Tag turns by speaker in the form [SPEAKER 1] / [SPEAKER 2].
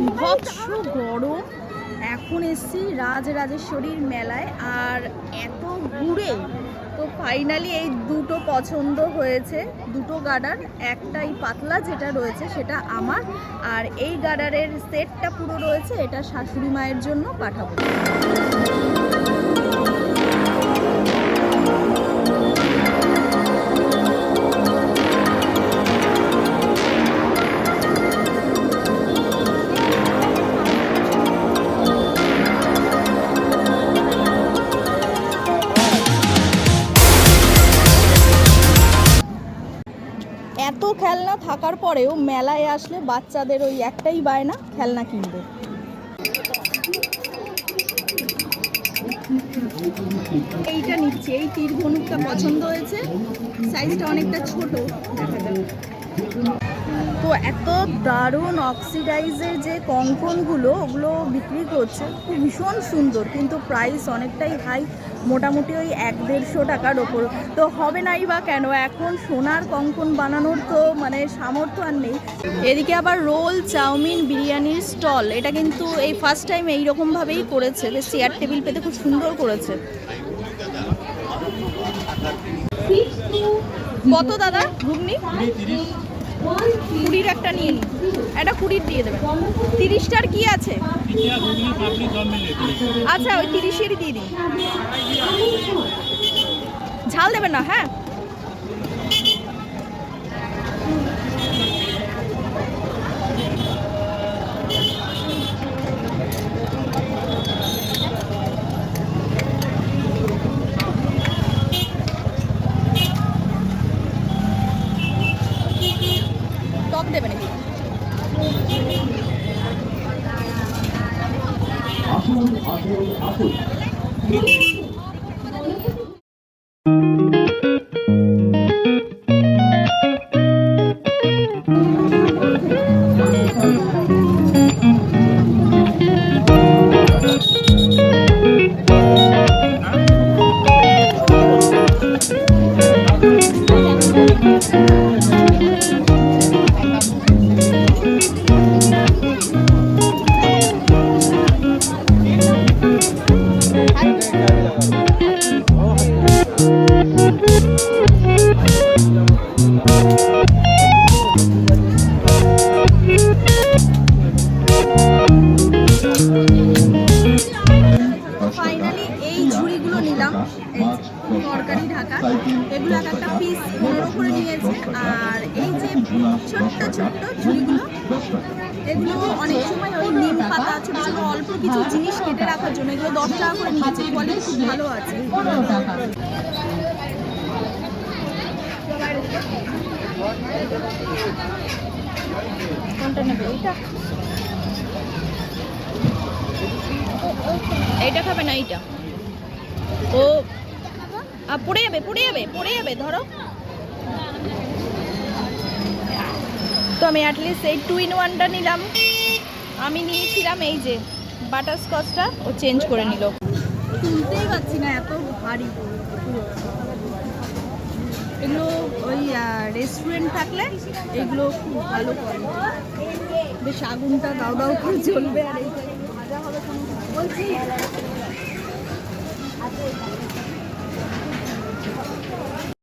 [SPEAKER 1] বিভৎস গরম। এখন এসছি রাজরাজেশ্বরীর মেলায়। আর এত ঘুরে তো ফাইনালি এই দুটো পছন্দ হয়েছে। দুটো গার্ডার, একটাই পাতলা যেটা রয়েছে সেটা আমার। আর এই গার্ডারের সেটটা পুরো রয়েছে, এটা শাশুড়ি মায়ের জন্য পাঠাবো। খেলনা থাকার পরেও মেলায় আসলে বাচ্চাদের ওই একটাই বায়না, খেলনা কিনবে। এইটা নিচ্ছে, এই তীর ধনুকটা পছন্দ হয়েছে। সাইজটা অনেকটা ছোট, দেখা যাক। তো এত দারুণ অক্সিডাইজের যে কঙ্কনগুলো, ওগুলো বিক্রি করছে, খুব ভীষণ সুন্দর, কিন্তু প্রাইস অনেকটাই হাই মোটামুটি ওই এক দেড়শো টাকার ওপর। তো হবে নাই বা কেন? এখন সোনার কঙ্কন বানানোর তো মানে সামর্থ্য আর নেই। এদিকে আবার রোল চাউমিন বিরিয়ানির স্টল এটা কিন্তু এই ফার্স্ট টাইম এইরকমভাবেই করেছে যে চেয়ার টেবিল পেতে খুব সুন্দর করেছে। কত দাদা, ঘুগনি? কুড়ির একটা নিয়ে নিন একটা কুড়ির দিয়ে দেবেন তিরিশটার কি আছে? আচ্ছা ওই তিরিশেরই দিয়ে দিন ঝাল দেবেন না হ্যাঁ? দেবেন
[SPEAKER 2] আসুন আসুন আসুন।
[SPEAKER 1] তরকারি ঢাকা। এগুলো এক একটা পিস পনেরো করে নিয়েছে আর এই যে ছোট্ট ছোট্ট ঝুড়িগুলো, এগুলো অনেক নিম পাতা, ছোট অল্প কিছু জিনিস কেটে করে নিয়েছে। কোয়ালিটি খুব ভালো আছে। কোনটা নেবে? এইটা? এইটা খাবে না এইটা? ও পড়ে যাবে পড়ে যাবে পড়ে যাবে, ধরো। তো আমি অ্যাটলিস্ট এই টু ইন ওয়ানটা নিলাম। আমি নিয়েছিলাম এই যে বাটার স্কচটা ও চেঞ্জ করে নিল। তুলতেই পারছি না, এত ভারী। এগুলো ওই রেস্টুরেন্ট থাকলে এগুলো খুব ভালো বেশ আগুনটা দাও দাও করে চলবে আর হবে বলছি।